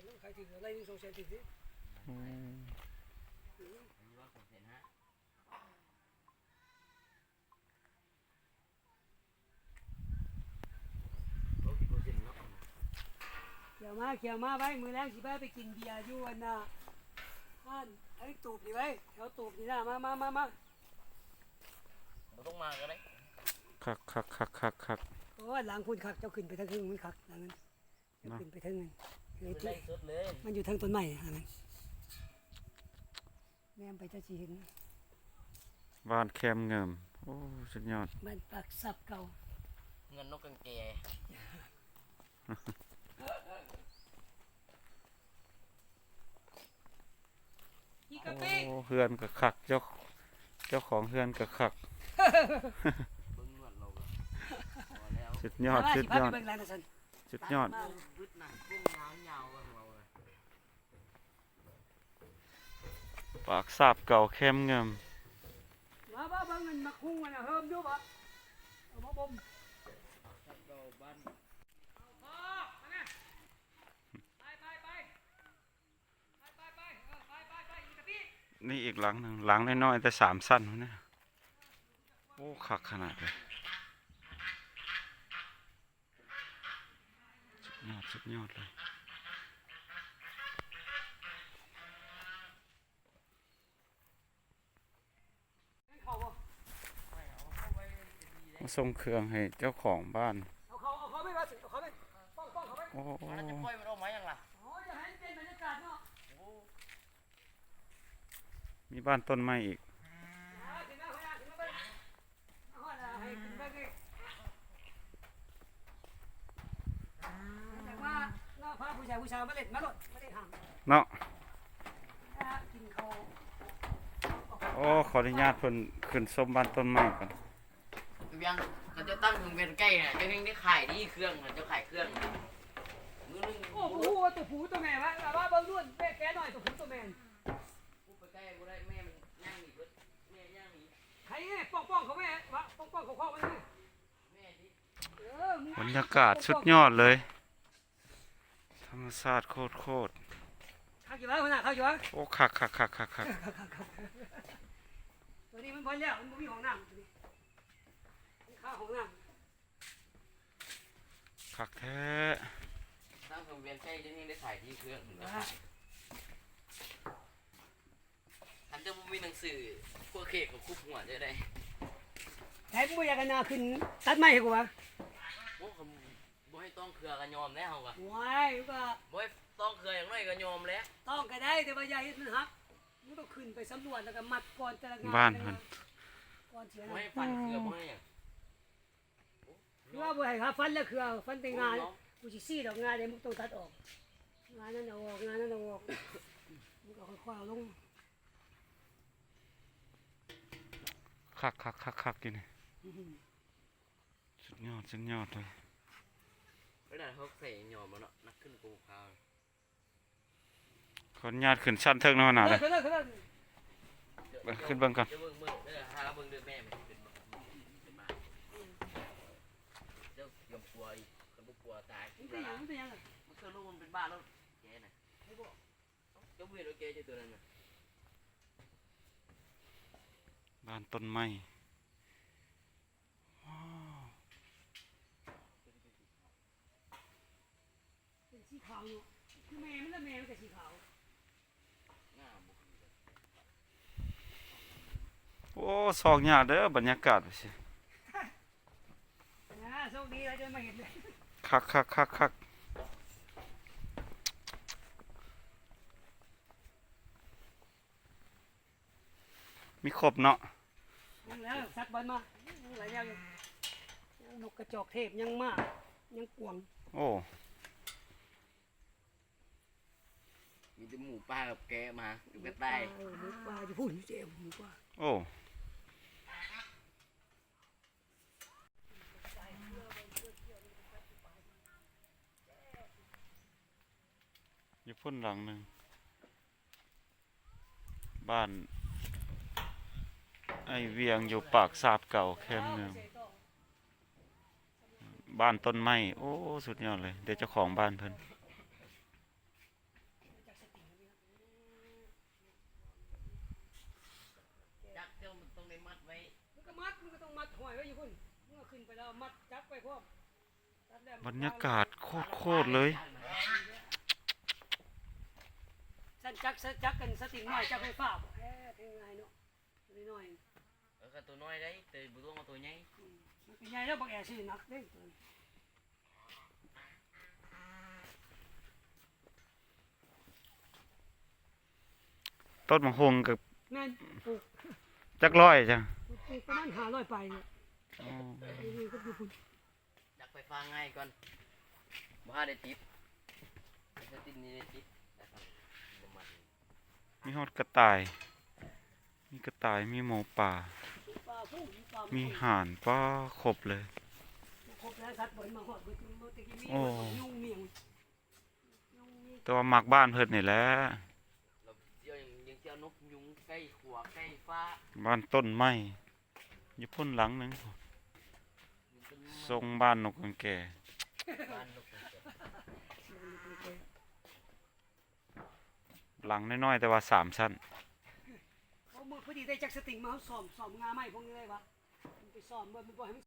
นแล้วขายถึงอะไรนี่สองแสนถึงสิอืมอันนี้ว่าผมเห็นฮะโอ้ยผมเห็นเนาะเขี่ยวมาเขี่ยวมาไว้มือแรงสิบ้าไปกินเบียร์อยู่อันน่ะอันไอ้ตูบนี่ไว้แถวตูบนี่นะมามามามาบ่ต้องมาก็ได้คักคักคักคักคัก โอ้ยหลังคุณคักเจ้าขึ้นไปทางครึ่งมันคักหลังนั้นเจ้าขึ้นไปทางนั้น เฮ้ยเป็นไล่สุดเลยมันอยู่ทางต้นไม้อันนั้นแม่มไปเจะชีเห็นบ้านแคมเงิมโอ้สุดยอดบ้านปากสับเก่าเงินนกกังเกอีโกะปิอ้เฮือนกับคักเจ้าเจ้าของเฮือนกับคักเบิ่งนวดเราก็พอแล้วสุดยอดมาสุสิดพายอไปดเบิ่งร้านนะสันสุดยอดมาบึดหนังพุ่งยาวยาวๆกันเราเลย ปากสาบเก่าแคมเงิมมาบ้าเบิ่งเงินมาคุ้งมันน่ะเฮิมอยู่บ่เอามาบ่มครับเราบ้านพ่อมาแม่ไปไปไปไปไปไปเออไปไปไปอีกะปินี่อีกหลังหนึ่งหลังน้อยๆแต่สามสั้นวะเนี่ยโอ้คักขนาดเลยสุดยอดสุดยอดเลย เข้าบ่ มาส่งเครื่องให้เจ้าของบ้าน เอาเขาเอาเขาไปว่าเอาเขาไปป้องป้องเขาไปโอ้มันจะปล่อยมันออกมายังล่ะโอ้ยอย่าให้มันเป็นบรรยากาศเนาะโอ้มีบ้านต้นไม้อีกอ่าถึงแล้วพยาถึงแล้วไปเอาฮอดอะให้ขึ้นไปดิแต่ว่าเราพาผู้ชายผู้ชายมาเล่นมาโลดมาเล่นห่างเนาะอ่ากินข้าวโอ้ ขออนุญาตเพิ่นขึ้นส้มบ้านต้นไม้ก่อนทุกอ ย่างเขาจะตั้งถึงเป็นใกล้น่ะจะเพิ่งได้ขายที่เครื่องน่ะจะขายเครื่องน่ะมือหนึงโอ้โหตัวผู้ตัวแม่ว่าว่าเบิ่งนู่นแม่แกหน่อยตัวผู้ตัวแม่กูไปใกล้กูได้แม่มันย่างหนีเบิดแม่ย่างหนีใครเนี่ยป้องป้องเขาแม่วะป้องป้องเขาเข้ามานี่แม่ที่เออมึงบรรยากาศสุดยอดเลย ธรรมชาติโคตรโคตรข้าวกี่วะคนน่ะข้าวกี่วะโอ้คักคักคักคักคักตัวนี้มันพอแล้วมันบ่มีห้องน้ำตัวนี้มัน ข้าวห้องน้คักแท้ตั้งถึงเป็นใกล้จะเพิ่งได้ขายที่เครื่องำน่ะอ่าฉันจะมีหนังสือพวกเคกกับคุบหัวจะได้ใช้มึงอยากกันนาขึ้น ตัดไม้ให้กูวะโอ้ผมบ่ให้ต้องเครือกันยอมแล้วว่ะว้ายมันก็บ่ให้ต้องเครืออย่างน้อยก็ยอมแล้ว ต้องก็ได้แต่ว่าอย่าเฮ็ดมันหักมึงต้องขึ้นไปสำรวจแล้วก็มัดก่อนแต่ละงานบ้านเพิ่นก่อนเสียบ่นะให้ฟันเครือบ่ให้หยัง คือว่าบ่ให้หาฟันแล้วคือเอาฟันแต่งานกูสิซี่ดอกงานเดี๋ยวมึงต้องตัดออก งานนั้นเอาออกงานนั้นเอาออกมึงก็ค่อยๆเอาลงคักคักคักคักอยู่นี่สุดยอดสุดยอดเลยเวลาเขาใส่ยอมแล้วเนาะนักขึ้นกูพาวขออนุญาตขึ้นชั้นเทิงหน้าหนาเลยขึ้นเลยขึ้นเลยไปขึ้นเบิ่งก่อนเดี๋ยวเบิ่งเบิ่งเด้อหาเบิ่งเด้อแม่มันเป็นบ่เป็นบ้าเดี๋ยวอย่ากลัวอีกคันบ่กลั วตายมึงเป็นหยังมึงเป็นหยังอะมันคือลูกมันเป็นบ้าแล้วแกน่ะเจ้าเวียนโอเคเจ้าตัวนั้นน่ะบ้านต้นไม้ว้าวเป็นสีขาวอยู่คือแม่มันแล้วแม่มันก็สีขาวงามบ่คือกันโอ้สองยากเด้อบรรยากาศไปสิ นะโชคดีเราจะมาเห็นเลย คักคักคักคักมีครบเนาะยังแล้วสัตว์บอลมายังหลายอย่างอยู่ยังนกกระจอกเทพยังมากยังกวางโอ้มีแต่หมูป่ากับแกมาอยู่กระต่าย เออหมูป่าจะพูดอยู่เจ้าหมูป่าโอ้ พ่นหลังหนึ่ง บ้าน ไอเวียงอยู่ปากสาบเก่าแคมหนึ่ง บ้านต้นไม้ โอ้ สุดยอดเลย เดี๋ยวเจ้าของบ้านเพิ่นบบรรยากาศโคตรๆเลย นจักจักกันสติงน้อยจักไฟฟ้าบ่แหมเป็นไงเนาะตัวน้อยเออก็ตัวน้อยได้แต่บ่ต้องเอาตัวใหญ่ๆอืมมันเป็นใหญ่แล้วบักแอซื้อหนักเด้ตัวนี้ต้นมะฮงกับแม่นปลูกจักร้อยจ้ะปลูกประมาณ500ไปเนี่ยอ๋อนี่ก็อยู่พุ่นดักไฟฟ้าง่ายก่อนบ่หาได้ติดถ้าติดนี่ได้ติดนะครับบ่มัด มีฮอดกระต่าย มีกระต่ายมีหมูป่า มีห่านป้าครบเลย โอ้ตัวหมักบ้านเพิ่นนี่แหละบ้านต้นไม้อยู่พ่นหลังหนึ่งทรงบ้านนกกังแก่ บ้านนกกระจอก หลังน้อยๆแต่ว่าสามชั้นมือพอดีได้จักสติงมาเขาซ้อมซ้อมงาไม้พวกนี้เลยวะมันไปซ้อมเบิ่มันบ่ให้มัน